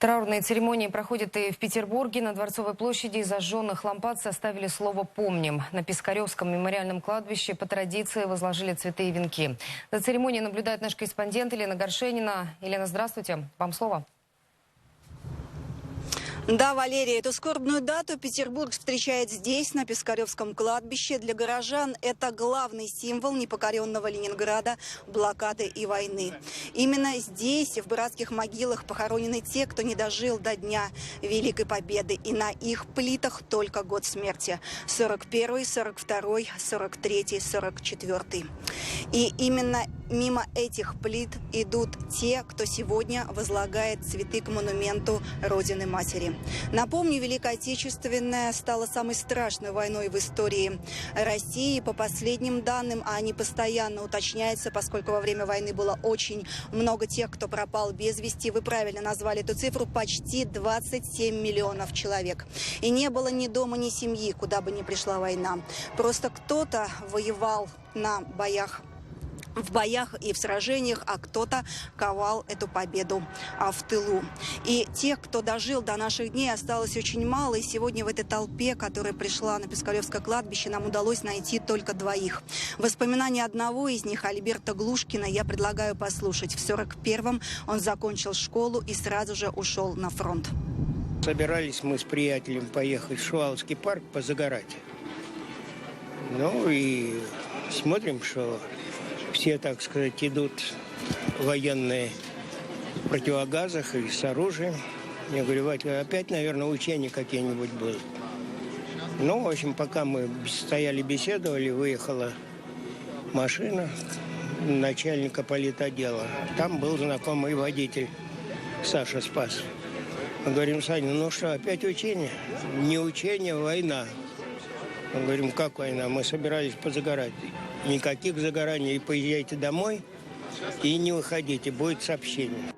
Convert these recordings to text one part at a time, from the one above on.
Траурные церемонии проходят и в Петербурге. На Дворцовой площади зажженных лампад составили слово «Помним». На Пискаревском мемориальном кладбище по традиции возложили цветы и венки. За церемонией наблюдает наш корреспондент Елена Горшенина. Елена, здравствуйте. Вам слово. Да, Валерия, эту скорбную дату Петербург встречает здесь, на Пискаревском кладбище. Для горожан это главный символ непокоренного Ленинграда, блокады и войны. Именно здесь, в братских могилах, похоронены те, кто не дожил до Дня Великой Победы. И на их плитах только год смерти. 41, 42, 43, 44. И именно мимо этих плит идут те, кто сегодня возлагает цветы к монументу Родины Матери. Напомню, Великая Отечественная стала самой страшной войной в истории России. По последним данным, а они постоянно уточняются, поскольку во время войны было очень много тех, кто пропал без вести. Вы правильно назвали эту цифру, почти 27 миллионов человек. И не было ни дома, ни семьи, куда бы ни пришла война. Просто кто-то воевал на боях в боях и в сражениях, а кто-то ковал эту победу а, в тылу. И тех, кто дожил до наших дней, осталось очень мало. И сегодня в этой толпе, которая пришла на Пискалевское кладбище, нам удалось найти только двоих. Воспоминания одного из них, Альберта Глушкина, я предлагаю послушать. В 41-м он закончил школу и сразу же ушел на фронт. Собирались мы с приятелем поехать в Шуваловский парк позагорать. Ну и смотрим, что все, так сказать, идут военные в противогазах и с оружием. Я говорю, Ватя, опять, наверное, учения какие-нибудь будут. Ну, в общем, пока мы стояли, беседовали, выехала машина начальника политотдела. Там был знакомый водитель Саша Спас. Мы говорим, Саня, ну что, опять учение? Не учение, война. Мы говорим, как война? Мы собирались позагорать. Никаких загораний. Поезжайте домой и не выходите. Будет сообщение.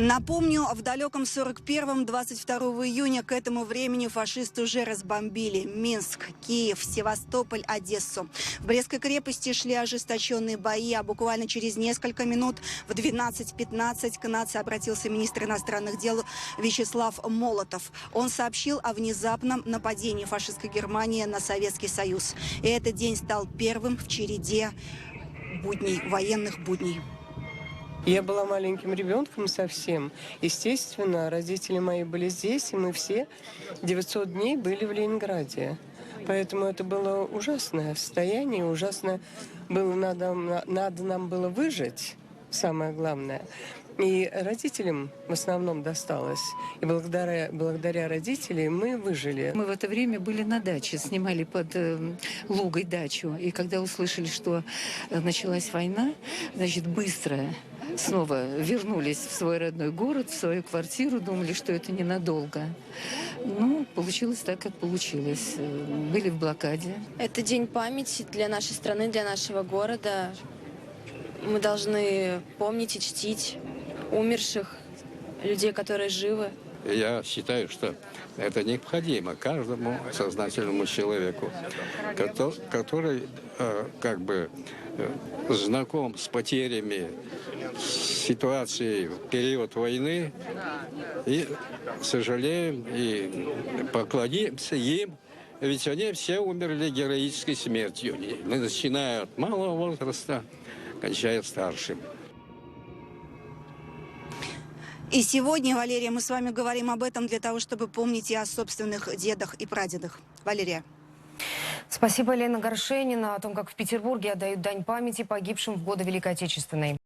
Напомню, в далеком 41-м, 22 июня к этому времени фашисты уже разбомбили Минск, Киев, Севастополь, Одессу. В Брестской крепости шли ожесточенные бои, а буквально через несколько минут в 12.15 к нации обратился министр иностранных дел Вячеслав Молотов. Он сообщил о внезапном нападении фашистской Германии на Советский Союз. И этот день стал первым в череде будней, военных будней. Я была маленьким ребенком совсем. Естественно, родители мои были здесь, и мы все 900 дней были в Ленинграде. Поэтому это было ужасное состояние, ужасно было надо, надо нам было выжить, самое главное. И родителям в основном досталось. И благодаря, благодаря родителям мы выжили. Мы в это время были на даче, снимали под э, Лугой дачу. И когда услышали, что э, началась война, значит, быстро снова вернулись в свой родной город, в свою квартиру, думали, что это ненадолго. Ну, получилось так, как получилось. Э, Были в блокаде. Это день памяти для нашей страны, для нашего города. Мы должны помнить и чтить умерших, людей, которые живы. Я считаю, что это необходимо каждому сознательному человеку, который э, как бы э, знаком с потерями ситуации в период войны и сожалеем и поклонимся им, ведь они все умерли героической смертью, начиная от малого возраста, кончая старшим. И сегодня, Валерия, мы с вами говорим об этом для того, чтобы помнить и о собственных дедах и прадедах. Валерия. Спасибо, Елена Горшенина, о том, как в Петербурге отдают дань памяти погибшим в годы Великой Отечественной.